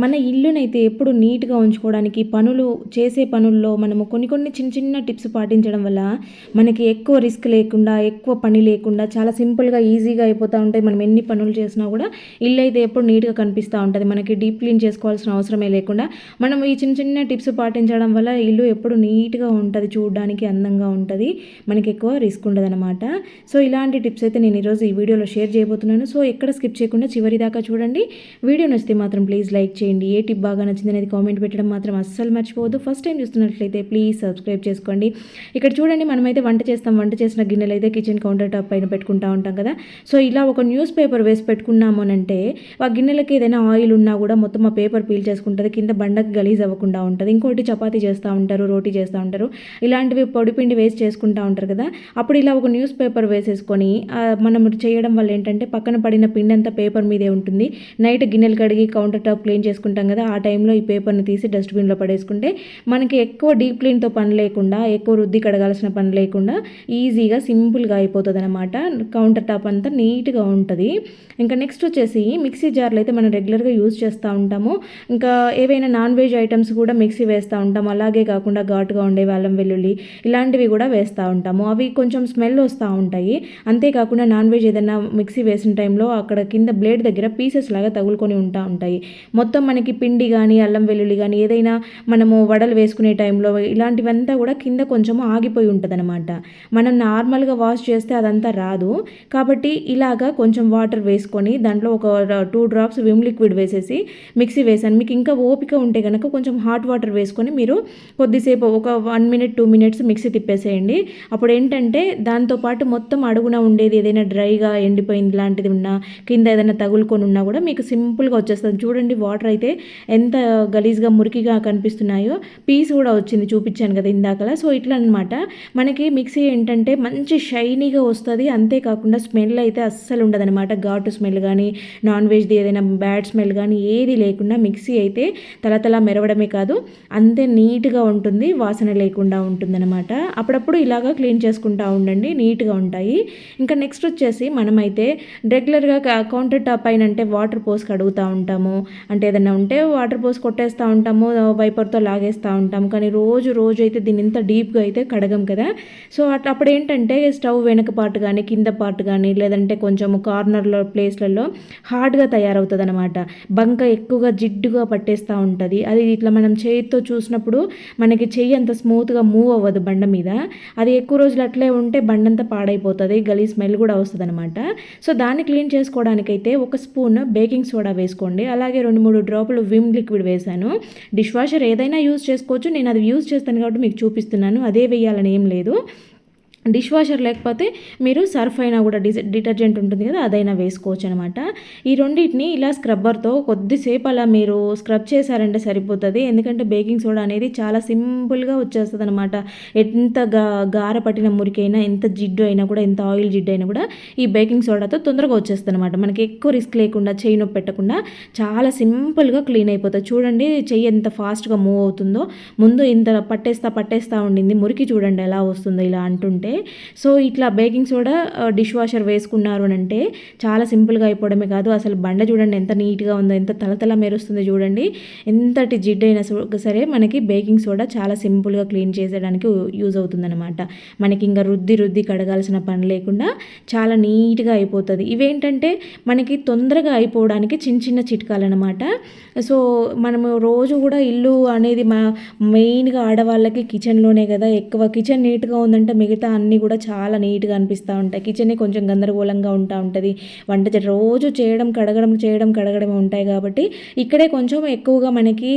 మన ఇల్లునైతే ఎప్పుడు నీట్గా ఉంచుకోవడానికి పనులు చేసే పనుల్లో మనము కొన్ని కొన్ని చిన్న చిన్న టిప్స్ పాటించడం వల్ల మనకి ఎక్కువ రిస్క్ లేకుండా ఎక్కువ పని లేకుండా చాలా సింపుల్గా ఈజీగా అయిపోతూ ఉంటాయి. మనం ఎన్ని పనులు చేసినా కూడా ఇల్లు అయితే ఎప్పుడు నీట్గా కనిపిస్తూ ఉంటుంది. మనకి డీప్ క్లీన్ చేసుకోవాల్సిన అవసరమే లేకుండా మనం ఈ చిన్న చిన్న టిప్స్ పాటించడం వల్ల ఇల్లు ఎప్పుడు నీట్గా ఉంటుంది చూడడానికి అందంగా ఉంటుంది. మనకి ఎక్కువ రిస్క్ ఉండదు అనమాట సో ఇలాంటి టిప్స్ అయితే నేను ఈరోజు ఈ వీడియోలో షేర్ చేయబోతున్నాను. సో ఎక్కడ స్కిప్ చేయకుండా చివరి దాకా చూడండి. వీడియో నచ్చితే మాత్రం ప్లీజ్ లైక్ చేయండి. ఏ టిప్ బాగా నచ్చింది అనేది కామెంట్ పెట్టడం మాత్రం అస్సలు మర్చిపోవద్దు. ఫస్ట్ టైం చూస్తున్నట్లయితే ప్లీజ్ సబ్స్క్రైబ్ చేసుకోండి. ఇక్కడ చూడండి మనమైతే వంట చేస్తాం. వంట చేసిన గిన్నెలు అయితే కిచెన్ కౌంటర్ టాప్ పైన పెట్టుకుంటా ఉంటాం కదా. సో ఇలా ఒక న్యూస్ పేపర్ వేసి పెట్టుకున్నామనంటే ఆ గిన్నెలకి ఏదైనా ఆయిల్ ఉన్నా కూడా మొత్తం ఆ పేపర్ పీల్ చేసుకుంటుంది. కింద బండకి గలీజ్ అవ్వకుండా ఉంటుంది. ఇంకోటి చపాతీ చేస్తూ ఉంటారు రోటీ చేస్తూ ఉంటారు. ఇలాంటివి పొడిపిండి వేసి చేసుకుంటూ ఉంటారు కదా. అప్పుడు ఇలా ఒక న్యూస్ పేపర్ వేసేసుకొని మనం చేయడం వల్ల ఏంటంటే పక్కన పడిన పిండి అంతా పేపర్ మీదే ఉంటుంది. నైట్ గిన్నెలు కడిగి కౌంటర్ టాప్ క్లీన్ చేసుకుంటాం కదా ఆ టైంలో ఈ పేపర్ని తీసి డస్ట్బిన్లో పడేసుకుంటే మనకి ఎక్కువ డీప్ క్లీన్తో పని లేకుండా ఎక్కువ రుద్ది కడగాల్సిన పని లేకుండా ఈజీగా సింపుల్గా అయిపోతుంది అనమాట కౌంటర్ టాప్ అంతా నీట్గా ఉంటుంది. ఇంకా నెక్స్ట్ వచ్చేసి మిక్సీ జార్లు అయితే మనం రెగ్యులర్గా యూజ్ చేస్తూ ఉంటాము. ఇంకా ఏవైనా నాన్ వెజ్ ఐటమ్స్ కూడా మిక్సీ వేస్తూ ఉంటాము. అలాగే కాకుండా ఘాటుగా ఉండే వాళ్ళం వెల్లుల్లి ఇలాంటివి కూడా వేస్తూ ఉంటాము. అవి కొంచెం స్మెల్ వస్తూ ఉంటాయి. అంతేకాకుండా నాన్ వెజ్ ఏదైనా మిక్సీ వేసిన టైంలో అక్కడ కింద బ్లేడ్ దగ్గర పీసెస్ లాగా తగులుకొని ఉంటా ఉంటాయి. మొత్తం మనకి పిండి కానీ అల్లం వెల్లుల్లి కానీ ఏదైనా మనము వడలు వేసుకునే టైంలో ఇలాంటివంతా కూడా కింద కొంచెం ఆగిపోయి ఉంటుంది అనమాట మనం నార్మల్గా వాష్ చేస్తే అదంతా రాదు. కాబట్టి ఇలాగా కొంచెం వాటర్ వేసుకొని దాంట్లో ఒక టూ డ్రాప్స్ విమ్ లిక్విడ్ వేసేసి మిక్సీ వేసాను. మీకు ఇంకా ఓపిక ఉంటే కనుక కొంచెం హాట్ వాటర్ వేసుకొని మీరు కొద్దిసేపు ఒక one minute two minutes mixie తిప్పేసేయండి. అప్పుడు ఏంటంటే దాంతోపాటు మొత్తం అడుగున ఉండేది ఏదైనా డ్రైగా ఎండిపోయింది లాంటిది ఉన్నా కింద ఏదైనా తగులుకొని ఉన్నా కూడా మీకు సింపుల్గా వచ్చేస్తుంది. చూడండి వాటర్ అయితే ఎంత గలీజ్గా మురికిగా కనిపిస్తున్నాయో పీస్ కూడా వచ్చింది చూపించాను కదా ఇందాకలా. సో ఇట్లా అనమాట మనకి మిక్సీ ఏంటంటే మంచి షైనీగా వస్తుంది. అంతేకాకుండా స్మెల్ అయితే అస్సలు ఉండదనమాట. ఘాటు స్మెల్ కానీ నాన్ వెజ్ది ఏదైనా బ్యాడ్ స్మెల్ కానీ ఏది లేకుండా మిక్సీ అయితే తలతల మెరవడమే కాదు అంతే నీట్గా ఉంటుంది వాసన లేకుండా ఉంటుందన్నమాట అప్పుడప్పుడు ఇలాగా క్లీన్ చేసుకుంటూ ఉండండి నీట్గా ఉంటాయి. ఇంకా నెక్స్ట్ వచ్చేసి మనమైతే రెగ్యులర్గా కౌంటర్ టాప్ పైన అంటే వాటర్ పోసి కడుగుతూ ఉంటాము. అంటే ఏదైనా ఉంటే వాటర్ పోసి కొట్టేస్తూ ఉంటాము వైపర్తో లాగేస్తూ ఉంటాము. కానీ రోజు రోజు అయితే దీన్ని ఇంత డీప్గా అయితే కడగం కదా. సో అట్లా అప్పుడు ఏంటంటే స్టవ్ వెనక పార్ట్ కానీ కింద పార్ట్ కానీ లేదంటే కొంచెం కార్నర్లో ప్లేస్లలో హార్డ్గా తయారవుతుంది అనమాట బంక ఎక్కువగా జిడ్డుగా పట్టేస్తూ ఉంటుంది. అది ఇట్లా మనం చేతితో చూసినప్పుడు మనకి చెయ్యి అంత స్మూత్గా మూవ్ అవ్వదు బండ మీద. అది ఎక్కువ రోజులు అట్లే ఉంటే బండంతా పాడైపోతుంది గలీ స్మెల్ కూడా వస్తుంది అనమాట సో దాన్ని క్లీన్ చేసుకోవడానికైతే ఒక స్పూన్ బేకింగ్ సోడా వేసుకోండి. అలాగే రెండు మూడు డ్రాపులు విమ్ లిక్విడ్ వేశాను. డిష్ వాషర్ ఏదైనా యూజ్ చేసుకోవచ్చు. నేను అది యూజ్ చేస్తాను కాబట్టి మీకు చూపిస్తున్నాను. అదే వేయాలని ఏం లేదు. డిష్ వాషర్ లేకపోతే మీరు సర్ఫ్ అయినా కూడా డిజ డిటర్జెంట్ ఉంటుంది కదా అదైనా వేసుకోవచ్చు అనమాట ఈ రెండింటిని ఇలా స్క్రబ్బర్తో కొద్దిసేపు అలా మీరు స్క్రబ్ చేశారంటే సరిపోతుంది. ఎందుకంటే బేకింగ్ సోడా అనేది చాలా సింపుల్గా వచ్చేస్తుంది అనమాట ఎంత గా గార పట్టిన మురికైనా ఎంత జిడ్డు అయినా కూడా ఎంత ఆయిల్ జిడ్డు అయినా కూడా ఈ బేకింగ్ సోడాతో తొందరగా వచ్చేస్తుంది అనమాట మనకి ఎక్కువ రిస్క్ లేకుండా చెయ్యి నొప్పి పెట్టకుండా చాలా సింపుల్గా క్లీన్ అయిపోతుంది. చూడండి చెయ్యి ఎంత ఫాస్ట్గా మూవ్ అవుతుందో. ముందు ఇంత పట్టేస్తా పట్టేస్తా ఉండింది. మురికి చూడండి ఎలా వస్తుందో ఇలా అంటుంటే. సో ఇట్లా బేకింగ్ సోడా డిష్ వాషర్ వేసుకున్నారు అని అంటే చాలా సింపుల్గా అయిపోవడమే కాదు. అసలు బండ చూడండి ఎంత నీట్గా ఉందో ఎంత తలతల మెరుస్తుందో చూడండి. ఎంతటి జిడ్డైనా సరే మనకి బేకింగ్ సోడా చాలా సింపుల్గా క్లీన్ చేసేయడానికి యూజ్ అవుతుందన్నమాట. మనకి ఇంకా రుద్ది రుద్ది కడగాల్సిన పని లేకుండా చాలా నీట్గా అయిపోతుంది. ఇవేంటంటే మనకి తొందరగా అయిపోవడానికి చిన్న చిన్న చిట్కాలు అనమాట సో మనము రోజు కూడా ఇల్లు అనేది మా మెయిన్గా ఆడవాళ్ళకి కిచెన్లోనే కదా ఎక్కువ కిచెన్ నీట్గా ఉందంటే మిగతా అన్నీ కూడా చాలా నీట్గా అనిపిస్తూ ఉంటాయి. కిచెన్ కొంచెం గందరగోళంగా ఉంటా ఉంటుంది. వంట రోజు చేయడం కడగడం చేయడం కడగడం ఉంటాయి కాబట్టి ఇక్కడే కొంచెం ఎక్కువగా మనకి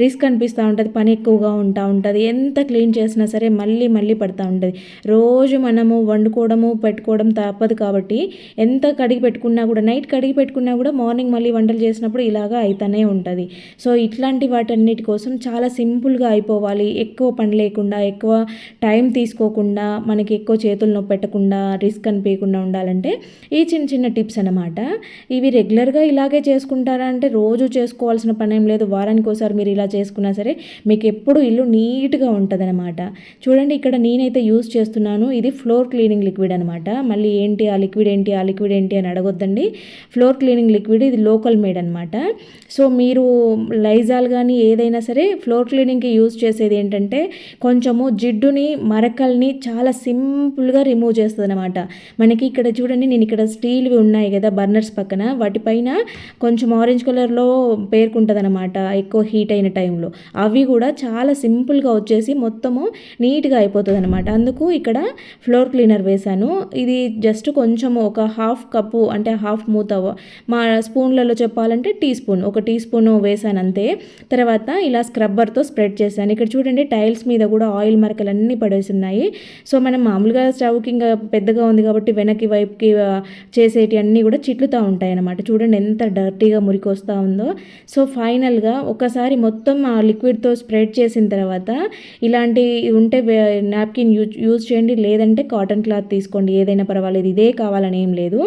రిస్క్ అనిపిస్తూ ఉంటుంది. పని ఎక్కువగా ఉంటా ఉంటుంది. ఎంత క్లీన్ చేసినా సరే మళ్ళీ మళ్ళీ పడుతూ ఉంటుంది. రోజు మనము వండుకోవడము పెట్టుకోవడం తప్పదు కాబట్టి ఎంత కడిగి పెట్టుకున్నా కూడా నైట్ కడిగి పెట్టుకున్నా కూడా మార్నింగ్ మళ్ళీ వంటలు చేసినప్పుడు ఇలాగా అవుతూనే ఉంటుంది. సో ఇట్లాంటి వాటన్నిటి కోసం చాలా సింపుల్గా అయిపోవాలి. ఎక్కువ పని లేకుండా ఎక్కువ టైం తీసుకోకుండా మనకి ఎక్కువ చేతులు నొప్పి పెట్టకుండా రిస్క్ అనిపించకుండా ఉండాలంటే ఈ చిన్న చిన్న టిప్స్ అనమాట ఇవి రెగ్యులర్గా ఇలాగే చేసుకుంటారా అంటే రోజు చేసుకోవాల్సిన పని ఏం లేదు. వారానికి ఒకసారి మీరు ఇలా చేసుకున్నా సరే మీకు ఎప్పుడు ఇల్లు నీట్గా ఉంటుంది అనమాట చూడండి ఇక్కడ నేనైతే యూస్ చేస్తున్నాను. ఇది ఫ్లోర్ క్లీనింగ్ లిక్విడ్ అనమాట మళ్ళీ ఏంటి ఆ లిక్విడ్ ఏంటి ఆ లిక్విడ్ ఏంటి అని అడగొద్దండి. ఫ్లోర్ క్లీనింగ్ లిక్విడ్ ఇది లోకల్ మేడ్ అనమాట సో మీరు లైజాల్ కానీ ఏదైనా సరే ఫ్లోర్ క్లీనింగ్కి యూజ్ చేసేది ఏంటంటే కొంచెము జిడ్డుని మరకల్ని చాలా సింపుల్గా రిమూవ్ చేస్తుంది అనమాట మనకి ఇక్కడ చూడండి నేను ఇక్కడ స్టీల్వి ఉన్నాయి కదా బర్నర్స్ పక్కన. వాటిపైన కొంచెం ఆరెంజ్ కలర్లో పేర్కొంటుంది అనమాట ఎక్కువ హీట్ అయిన టైంలో. అవి కూడా చాలా సింపుల్గా వచ్చేసి మొత్తము నీట్గా అయిపోతుంది అనమాట అందుకు ఇక్కడ ఫ్లోర్ క్లీనర్ వేశాను. ఇది జస్ట్ కొంచెం ఒక హాఫ్ కప్పు అంటే హాఫ్ మూత మా స్పూన్లలో చెప్పాలంటే టీ స్పూన్ ఒక టీ స్పూన్ వేసాను అంతే తర్వాత ఇలా స్క్రబ్బర్తో స్ప్రెడ్ చేశాను. ఇక్కడ చూడండి టైల్స్ మీద కూడా ఆయిల్ మరకలు అన్నీ పడేసి ఉన్నాయి సో మనం మామూలుగా స్టవ్కి ఇంకా పెద్దగా ఉంది కాబట్టి వెనక్కి వైపుకి చేసేటి అన్నీ కూడా చిట్లుతూ ఉంటాయి అన్నమాట. చూడండి ఎంత డర్టీగా మురికి వస్తూ ఉందో. సో ఫైనల్గా ఒకసారి మొత్తం ఆ లిక్విడ్తో స్ప్రెడ్ చేసిన తర్వాత ఇలాంటి ఉంటే నాప్కిన్ యూజ్ యూజ్ చేయండి. లేదంటే కాటన్ క్లాత్ తీసుకోండి. ఏదైనా పర్వాలేదు. ఇదే కావాలని ఏం లేదు.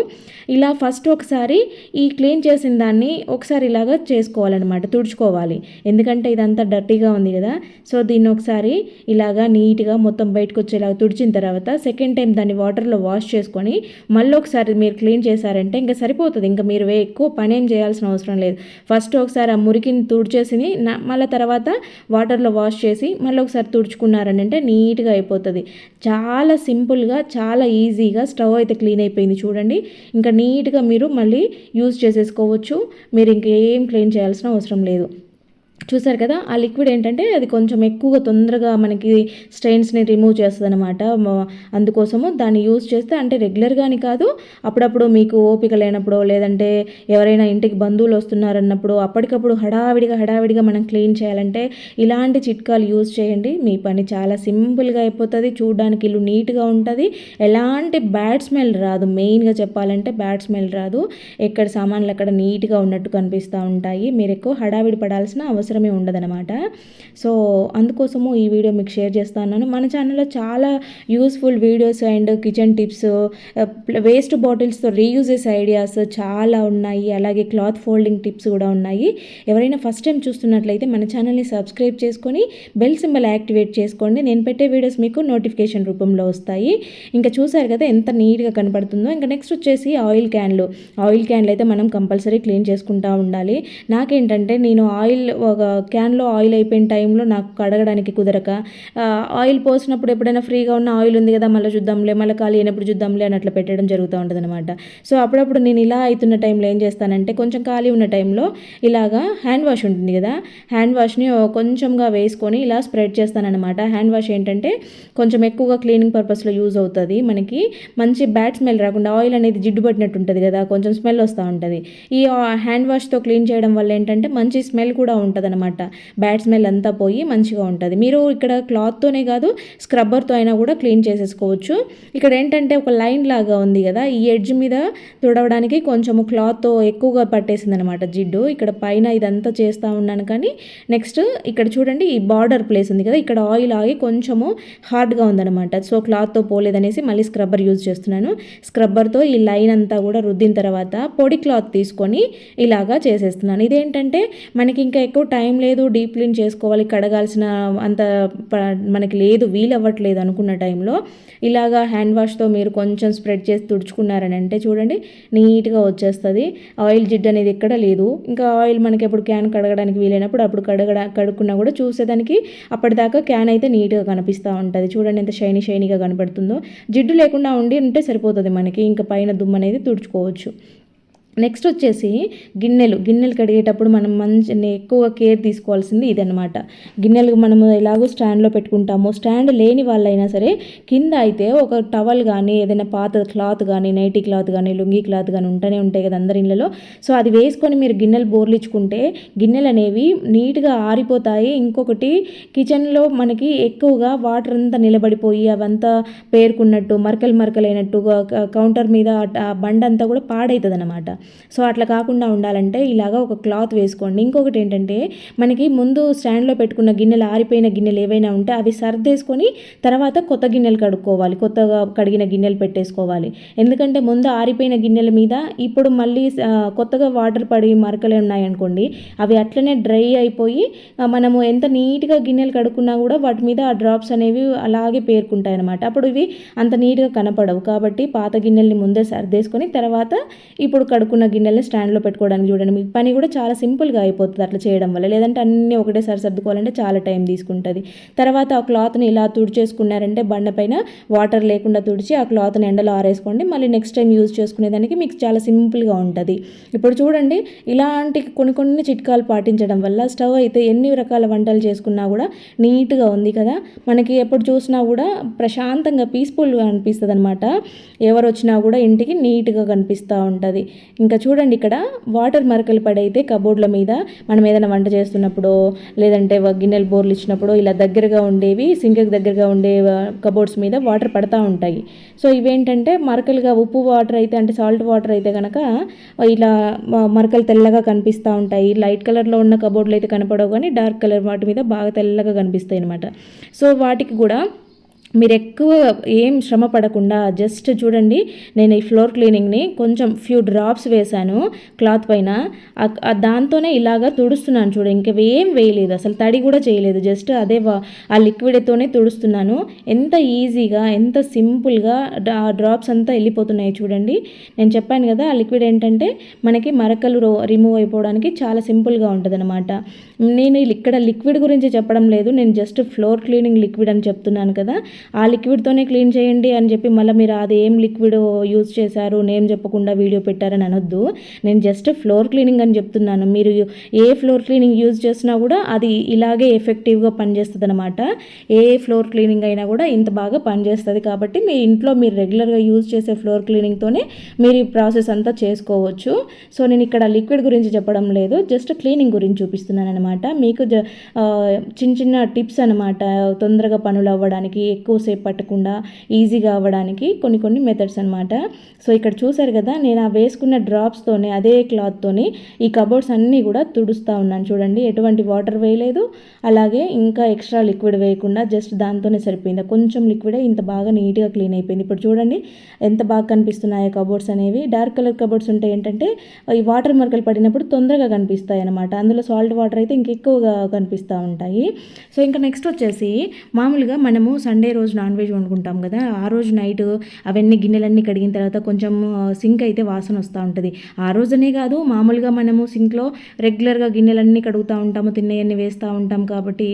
ఇలా ఫస్ట్ ఒకసారి ఈ క్లీన్ చేసిన దాన్ని ఒకసారి ఇలాగా చేసుకోవాలన్నమాట. తుడుచుకోవాలి. ఎందుకంటే ఇదంతా డర్టీగా ఉంది కదా. సో దీన్ని ఒకసారి ఇలాగా నీట్గా మొత్తం బయటకు వచ్చేలాగా తుడిచిన తర్వాత సెకండ్ టైం దాన్ని వాటర్లో వాష్ చేసుకొని మళ్ళీ ఒకసారి మీరు క్లీన్ చేశారంటే ఇంకా సరిపోతుంది. ఇంకా మీరు ఎక్కువ పని ఏం చేయాల్సిన అవసరం లేదు. ఫస్ట్ ఒకసారి ఆ మురికిని తుడిచేసి మళ్ళీ తర్వాత వాటర్లో వాష్ చేసి మళ్ళీ ఒకసారి తుడుచుకున్నారని అంటే నీట్గా అయిపోతుంది. చాలా సింపుల్గా చాలా ఈజీగా స్టవ్ అయితే క్లీన్ అయిపోయింది చూడండి. ఇంకా నీట్గా మీరు మళ్ళీ యూజ్ చేసేసుకోవచ్చు. మీరు ఇంకేం క్లీన్ చేయాల్సిన అవసరం లేదు. చూసారు కదా ఆ లిక్విడ్ ఏంటంటే అది కొంచెం ఎక్కువగా తొందరగా మనకి స్ట్రెయిన్స్ని రిమూవ్ చేస్తుంది అనమాట అందుకోసము దాన్ని యూజ్ చేస్తే అంటే రెగ్యులర్గాని కాదు అప్పుడప్పుడు మీకు ఓపిక లేనప్పుడు లేదంటే ఎవరైనా ఇంటికి బంధువులు వస్తున్నారన్నప్పుడు అప్పటికప్పుడు హడావిడిగా హడావిడిగా మనం క్లీన్ చేయాలంటే ఇలాంటి చిట్కాలు యూజ్ చేయండి. మీ పని చాలా సింపుల్గా అయిపోతుంది చూడడానికి ఇల్లు నీట్గా ఉంటుంది. ఎలాంటి బ్యాడ్ స్మెల్ రాదు. మెయిన్గా చెప్పాలంటే బ్యాడ్ స్మెల్ రాదు. ఎక్కడ సామాన్లు అక్కడ నీట్గా ఉన్నట్టు కనిపిస్తూ ఉంటాయి. మీరు ఎక్కువ హడావిడి పడాల్సిన అవసరం అవసరమే ఉండదనమాట సో అందుకోసము ఈ వీడియో మీకు షేర్ చేస్తున్నాను మన ఛానల్లో చాలా useful videos and kitchen tips waste బాటిల్స్తో reuses ideas చాలా ఉన్నాయి. అలాగే క్లాత్ ఫోల్డింగ్ టిప్స్ కూడా ఉన్నాయి. ఎవరైనా ఫస్ట్ టైం చూస్తున్నట్లయితే మన ఛానల్ని సబ్స్క్రైబ్ చేసుకొని బెల్ సింబల్ యాక్టివేట్ చేసుకోండి. నేను పెట్టే వీడియోస్ మీకు నోటిఫికేషన్ రూపంలో వస్తాయి. ఇంకా చూసారు కదా ఎంత నీట్గా కనపడుతుందో. ఇంకా నెక్స్ట్ వచ్చేసి ఆయిల్ క్యాన్లు. ఆయిల్ క్యాన్లు అయితే మనం కంపల్సరీ క్లీన్ చేసుకుంటూ ఉండాలి. నాకేంటంటే నేను ఆయిల్ క్యాన్లో ఆయిల్ అయిపోయిన టైంలో నాకు కడగడానికి కుదరక ఆయిల్ పోసినప్పుడు ఎప్పుడైనా ఫ్రీగా ఉన్న ఆయిల్ ఉంది కదా మళ్ళీ చూద్దాంలే మళ్ళీ ఖాళీ అయినప్పుడు చూద్దాంలే అని అట్లా పెట్టడం జరుగుతూ ఉంటుంది అనమాట సో అప్పుడప్పుడు నేను ఇలా అవుతున్న టైంలో ఏం చేస్తానంటే కొంచెం ఖాళీ ఉన్న టైంలో ఇలాగా హ్యాండ్ వాష్ ఉంటుంది కదా హ్యాండ్ వాష్ని కొంచెంగా వేసుకొని ఇలా స్ప్రెడ్ చేస్తానన్నమాట. హ్యాండ్ వాష్ ఏంటంటే కొంచెం ఎక్కువగా క్లీనింగ్ పర్పస్లో యూజ్ అవుతుంది. మనకి మంచి బ్యాడ్ స్మెల్ రాకుండా ఆయిల్ అనేది జిడ్డు పట్టినట్టు ఉంటుంది కదా కొంచెం స్మెల్ వస్తూ ఉంటుంది. ఈ హ్యాండ్ వాష్తో క్లీన్ చేయడం వల్ల ఏంటంటే మంచి స్మెల్ కూడా ఉంటుంది అనమాట బ్యాడ్ స్మెల్ అంతా పోయి మంచిగా ఉంటుంది. మీరు ఇక్కడ క్లాత్తోనే కాదు స్క్రబ్బర్తో అయినా కూడా క్లీన్ చేసేసుకోవచ్చు. ఇక్కడ ఏంటంటే ఒక లైన్ లాగా ఉంది కదా ఈ ఎడ్జ్ మీద తుడవడానికి కొంచెము క్లాత్తో ఎక్కువగా పట్టేసింది అనమాట జిడ్డు. ఇక్కడ పైన ఇదంతా చేస్తూ ఉన్నాను కానీ నెక్స్ట్ ఇక్కడ చూడండి ఈ బార్డర్ ప్లేస్ ఉంది కదా ఇక్కడ ఆయిల్ ఆగి కొంచెము హార్డ్గా ఉందన్నమాట. సో క్లాత్తో పోలేదనేసి మళ్ళీ స్క్రబ్బర్ యూజ్ చేస్తున్నాను. స్క్రబ్బర్తో ఈ లైన్ అంతా కూడా రుద్దిన తర్వాత పొడి క్లాత్ తీసుకొని ఇలాగా చేసేస్తున్నాను. ఇదేంటంటే మనకి ఇంకా ఎక్కువ టైం లేదు డీప్ క్లీన్ చేసుకోవాలి కడగాల్సిన అంత మనకి లేదు వీలు అవ్వట్లేదు అనుకున్న టైంలో ఇలాగా హ్యాండ్ వాష్తో మీరు కొంచెం స్ప్రెడ్ చేసి తుడుచుకున్నారని అంటే చూడండి నీట్గా వచ్చేస్తుంది. ఆయిల్ జిడ్ అనేది ఎక్కడ లేదు. ఇంకా ఆయిల్ మనకి ఎప్పుడు క్యాన్ కడగడానికి వీలైనప్పుడు అప్పుడు కడగడ కడుక్కున్నా కూడా చూసేదానికి అప్పటిదాకా క్యాన్ అయితే నీట్గా కనిపిస్తూ ఉంటుంది. చూడండి ఎంత షైనీ షైనీగా కనపడుతుందో. జిడ్డు లేకుండా ఉండి ఉంటే సరిపోతుంది మనకి. ఇంకా పైన దుమ్ము అనేది తుడుచుకోవచ్చు. నెక్స్ట్ వచ్చేసి గిన్నెలు. గిన్నెలు కడిగేటప్పుడు మనం మంచి ఎక్కువ కేర్ తీసుకోవాల్సింది ఇదనమాట గిన్నెలు మనము ఎలాగో స్టాండ్లో పెట్టుకుంటాము స్టాండ్ లేని వాళ్ళైనా సరే కింద అయితే ఒక టవల్ కానీ ఏదైనా పాత క్లాత్ కానీ నైటీ క్లాత్ కానీ లుంగీ క్లాత్ కానీ ఉంటూనే ఉంటాయి కదా అందరి ఇళ్ళలో. సో అది వేసుకొని మీరు గిన్నెలు బోర్లిచ్చుకుంటే గిన్నెలు అనేవి నీట్గా ఆరిపోతాయి. ఇంకొకటి కిచెన్లో మనకి ఎక్కువగా వాటర్ అంతా నిలబడిపోయి అవంతా పేరుకున్నట్టు మరకలు మరకలైనట్టుగా కౌంటర్ మీద బండ అంతా కూడా పాడవుతుంది అనమాట సో అట్లా కాకుండా ఉండాలంటే ఇలాగా ఒక క్లాత్ వేసుకోండి. ఇంకొకటి ఏంటంటే మనకి ముందు స్టాండ్లో పెట్టుకున్న గిన్నెలు ఆరిపోయిన గిన్నెలు ఏవైనా ఉంటే అవి సర్దేసుకొని తర్వాత కొత్త గిన్నెలు కడుక్కోవాలి. కొత్తగా కడిగిన గిన్నెలు పెట్టేసుకోవాలి. ఎందుకంటే ముందు ఆరిపోయిన గిన్నెల మీద ఇప్పుడు మళ్ళీ కొత్తగా వాటర్ పడి మరకలు ఉన్నాయనుకోండి అవి అట్లనే డ్రై అయిపోయి మనము ఎంత నీట్గా గిన్నెలు కడుక్కున్నా కూడా వాటి మీద ఆ డ్రాప్స్ అనేవి అలాగే పేర్కొంటాయి అనమాట అప్పుడు ఇవి అంత నీట్గా కనపడవు. కాబట్టి పాత గిన్నెల్ని ముందే సర్దేసుకొని తర్వాత ఇప్పుడు కడుక్కు అనుకున్న గిన్నెలను స్టాండ్లో పెట్టుకోవడానికి చూడండి. మీ పని కూడా చాలా సింపుల్గా అయిపోతుంది అట్లా చేయడం వల్ల. లేదంటే అన్నీ ఒకటేసారి సర్దుకోవాలంటే చాలా టైం తీసుకుంటుంది. తర్వాత ఆ క్లాత్ని ఇలా తుడిచేసుకున్నారంటే బండపైన వాటర్ లేకుండా తుడిచి ఆ క్లాత్ని ఎండలో ఆరేసుకోండి. మళ్ళీ నెక్స్ట్ టైం యూజ్ చేసుకునేదానికి మీకు చాలా సింపుల్గా ఉంటుంది. ఇప్పుడు చూడండి ఇలాంటి కొన్ని కొన్ని చిట్కాలు పాటించడం వల్ల స్టవ్ అయితే ఎన్ని రకాల వంటలు చేసుకున్నా కూడా నీట్గా ఉంది కదా. మనకి ఎప్పుడు చూసినా కూడా ప్రశాంతంగా పీస్ఫుల్గా అనిపిస్తుంది అనమాట ఎవరు వచ్చినా కూడా ఇంటికి నీట్గా కనిపిస్తూ ఉంటుంది. ఇంకా చూడండి ఇక్కడ వాటర్ మరకలు పడైతే కబోర్డ్ల మీద మనం ఏదైనా వంట చేస్తున్నప్పుడు లేదంటే గిన్నెలు బోర్లు ఇచ్చినప్పుడు ఇలా దగ్గరగా ఉండేవి సింక్కి దగ్గరగా ఉండే కబోర్డ్స్ మీద వాటర్ పడతా ఉంటాయి. సో ఇవేంటంటే మరకలుగా ఉప్పు వాటర్ అయితే అంటే సాల్ట్ వాటర్ అయితే కనుక ఇలా మరకలు తెల్లగా కనిపిస్తూ ఉంటాయి. లైట్ కలర్లో ఉన్న కబోర్డ్లు అయితే కనపడవు కానీ డార్క్ కలర్ వాటి మీద బాగా తెల్లగా కనిపిస్తాయి అనమాట సో వాటికి కూడా మీరు ఎక్కువ ఏం శ్రమ పడకుండా జస్ట్ చూడండి నేను ఈ ఫ్లోర్ క్లీనింగ్ని కొంచెం ఫ్యూ డ్రాప్స్ వేశాను క్లాత్ పైన. దాంతోనే ఇలాగా తుడుస్తున్నాను చూడండి ఇంకా ఏం వేయలేదు అసలు తడి కూడా చేయలేదు జస్ట్ అదే ఆ లిక్విడ్తోనే తుడుస్తున్నాను. ఎంత ఈజీగా ఎంత సింపుల్గా ఆ డ్రాప్స్ అంతా వెళ్ళిపోతున్నాయి చూడండి. నేను చెప్పాను కదా ఆ లిక్విడ్ ఏంటంటే మనకి మరకలు రిమూవ్ అయిపోవడానికి చాలా సింపుల్గా ఉంటుంది అనమాట నేను ఇక్కడ లిక్విడ్ గురించి చెప్పడం లేదు. నేను జస్ట్ ఫ్లోర్ క్లీనింగ్ లిక్విడ్ అని చెప్తున్నాను కదా. ఆ లిక్విడ్తోనే క్లీన్ చేయండి అని చెప్పి మళ్ళీ మీరు అది ఏం లిక్విడ్ యూజ్ చేశారు నేమ్ చెప్పకుండా వీడియో పెట్టారని అనొద్దు. నేను జస్ట్ ఫ్లోర్ క్లీనింగ్ అని చెప్తున్నాను. మీరు ఏ ఫ్లోర్ క్లీనింగ్ యూజ్ చేసినా కూడా అది ఇలాగే ఎఫెక్టివ్గా పనిచేస్తుంది అనమాట ఏ ఫ్లోర్ క్లీనింగ్ అయినా కూడా ఇంత బాగా పనిచేస్తుంది కాబట్టి మీ ఇంట్లో మీరు రెగ్యులర్గా యూజ్ చేసే ఫ్లోర్ క్లీనింగ్తోనే మీరు ఈ ప్రాసెస్ అంతా చేసుకోవచ్చు. సో నేను ఇక్కడ లిక్విడ్ గురించి చెప్పడం లేదు. జస్ట్ క్లీనింగ్ గురించి చూపిస్తున్నాను అనమాట మీకు చిన్న చిన్న టిప్స్ అనమాట తొందరగా పనులు అవ్వడానికి ఎక్కువసేపు పట్టకుండా ఈజీగా అవ్వడానికి కొన్ని కొన్ని మెథడ్స్ అనమాట సో ఇక్కడ చూసారు కదా నేను ఆ వేసుకున్న డ్రాప్స్తోనే అదే క్లాత్తోని ఈ కబోర్డ్స్ అన్నీ కూడా తుడుస్తూ ఉన్నాను. చూడండి ఎటువంటి వాటర్ వేయలేదు. అలాగే ఇంకా ఎక్స్ట్రా లిక్విడ్ వేయకుండా జస్ట్ దాంతోనే సరిపోయింది. కొంచెం లిక్విడే ఇంత బాగా నీట్గా క్లీన్ అయిపోయింది. ఇప్పుడు చూడండి ఎంత బాగా కనిపిస్తున్నాయి కబోర్డ్స్ అనేవి. డార్క్ కలర్ కబోర్డ్స్ ఉంటే ఏంటంటే ఈ వాటర్ మరకలు పడినప్పుడు తొందరగా కనిపిస్తాయి అనమాట అందులో సాల్ట్ వాటర్ అయితే ఇంకెక్కువగా కనిపిస్తూ ఉంటాయి. సో ఇంకా నెక్స్ట్ వచ్చేసి మామూలుగా మనము సండే రోజు నాన్ వెజ్ వండుకుంటాం కదా ఆ రోజు నైట్ అవన్నీ గిన్నెలన్నీ కడిగిన తర్వాత కొంచెం సింక్ అయితే వాసన వస్తూ ఉంటుంది. ఆ రోజునే కాదు మామూలుగా మనము సింక్లో రెగ్యులర్గా గిన్నెలన్నీ కడుగుతూ ఉంటాము తిన్నవన్నీ వేస్తూ ఉంటాం కాబట్టి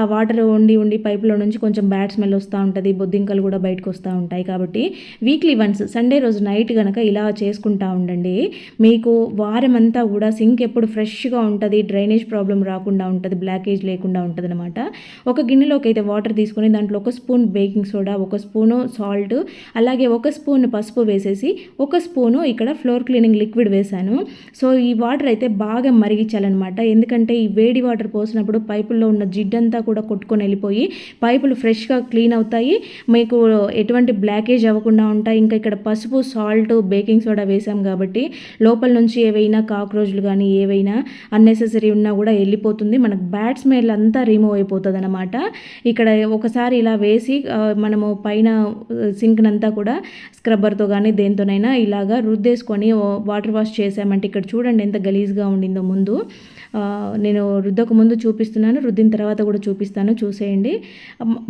ఆ వాటర్ ఉండి ఉండి పైపులో నుంచి కొంచెం బ్యాడ్ స్మెల్ వస్తూ ఉంటుంది బొద్దింకలు కూడా బయటకు వస్తూ ఉంటాయి కాబట్టి వీక్లీ వన్స్ సండే రోజు నైట్ కనుక ఇలా చేసుకుంటా ఉండండి. మీకు వారం అంతా కూడా సింక్ ఎప్పుడు ఫ్రెష్గా ఉంటుంది డ్రైనేజ్ ప్రాబ్లం రాకుండా ఉంటుంది బ్లాకేజ్ లేకుండా ఉంటుంది అనమాట ఒక గిన్నెలోకి అయితే వాటర్ తీసుకొని దాంట్లో ఒక స్పూన్ బేకింగ్ సోడా ఒక స్పూను సాల్ట్ అలాగే ఒక స్పూన్ పసుపు వేసేసి ఒక స్పూను ఇక్కడ ఫ్లోర్ క్లీనింగ్ లిక్విడ్ వేశాను. సో ఈ వాటర్ అయితే బాగా మరిగించాలన్నమాట. ఎందుకంటే ఈ వేడి వాటర్ పోసినప్పుడు పైపుల్లో ఉన్న జిడ్డంతా కూడా కొట్టుకొని వెళ్ళిపోయి పైపులు ఫ్రెష్గా క్లీన్ అవుతాయి. మీకు ఎటువంటి బ్లాకేజ్ అవ్వకుండా ఉంటాయి. ఇంకా ఇక్కడ పసుపు సాల్ట్ బేకింగ్ సోడా వేసాం కాబట్టి లోపల నుంచి ఏవైనా కాక్రోచ్లు కానీ ఏవైనా అన్నెసెసరీ ఉన్నా కూడా వెళ్ళిపోతుంది. మనకు బ్యాడ్ స్మెల్ అంతా రిమూవ్ అయిపోతుంది అనమాట ఇక్కడ ఒకసారి ఇలా వేసి మనము పైన సింక్నంతా కూడా స్క్రబ్బర్తో కానీ దేంతోనైనా ఇలాగా రుద్దేసుకొని వాటర్ వాష్ చేసామంటే ఇక్కడ చూడండి ఎంత గలీజ్గా ఉండిందో ముందు. నేను రుద్దకు ముందు చూపిస్తున్నాను రుద్దిన తర్వాత కూడా చూపిస్తాను చూసేయండి.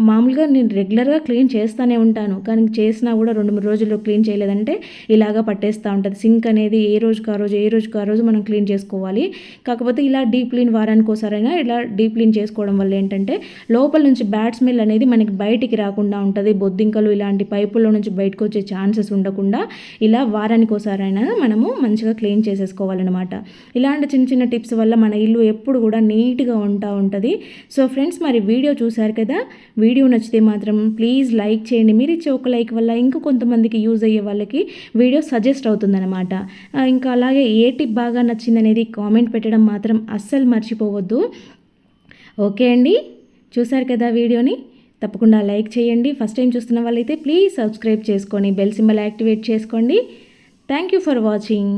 మామూలుగా నేను రెగ్యులర్గా క్లీన్ చేస్తూనే ఉంటాను కానీ చేసినా కూడా రెండు మూడు రోజుల్లో క్లీన్ చేయలేదంటే ఇలాగా పట్టేస్తూ ఉంటుంది. సింక్ అనేది ఏ రోజుకు ఆ రోజు ఏ రోజుకు ఆ రోజు మనం క్లీన్ చేసుకోవాలి. కాకపోతే ఇలా డీప్ క్లీన్ వారానికి ఒకసారైనా ఇలా డీప్ క్లీన్ చేసుకోవడం వల్ల ఏంటంటే లోపల నుంచి బ్యాడ్ స్మెల్ అనేది మనకి బయటికి రాకుండా ఉంటుంది. బొద్దింకలు ఇలాంటి పైపుల్లో నుంచి బయటకు వచ్చే ఛాన్సెస్ ఉండకుండా ఇలా వారానికి ఒకసారైనా మనము మంచిగా క్లీన్ చేసేసుకోవాలన్నమాట. ఇలాంటి చిన్న చిన్న టిప్స్ వల్ల మన ఇల్లు ఎప్పుడు కూడా నీట్గా ఉంటా ఉంటుంది. సో ఫ్రెండ్స్ మరి వీడియో చూశారు కదా? వీడియో నచ్చితే మాత్రం ప్లీజ్ లైక్ చేయండి. మీరు ఇచ్చే ఒక లైక్ వల్ల ఇంకా కొంతమందికి యూజ్ అయ్యే వాళ్ళకి వీడియో సజెస్ట్ అవుతుందన్నమాట. ఇంకా అలాగే ఏ టిప్ బాగా నచ్చిందనేది కామెంట్ పెట్టడం మాత్రం అస్సలు మర్చిపోవద్దు. ఓకే అండి? చూశారు కదా వీడియోని? తప్పకుండా లైక్ చేయండి. ఫస్ట్ టైం చూస్తున్న వాళ్ళైతే ప్లీజ్ సబ్స్క్రైబ్ చేసుకొని బెల్ సింబల్ యాక్టివేట్ చేసుకోండి. Thank you for watching.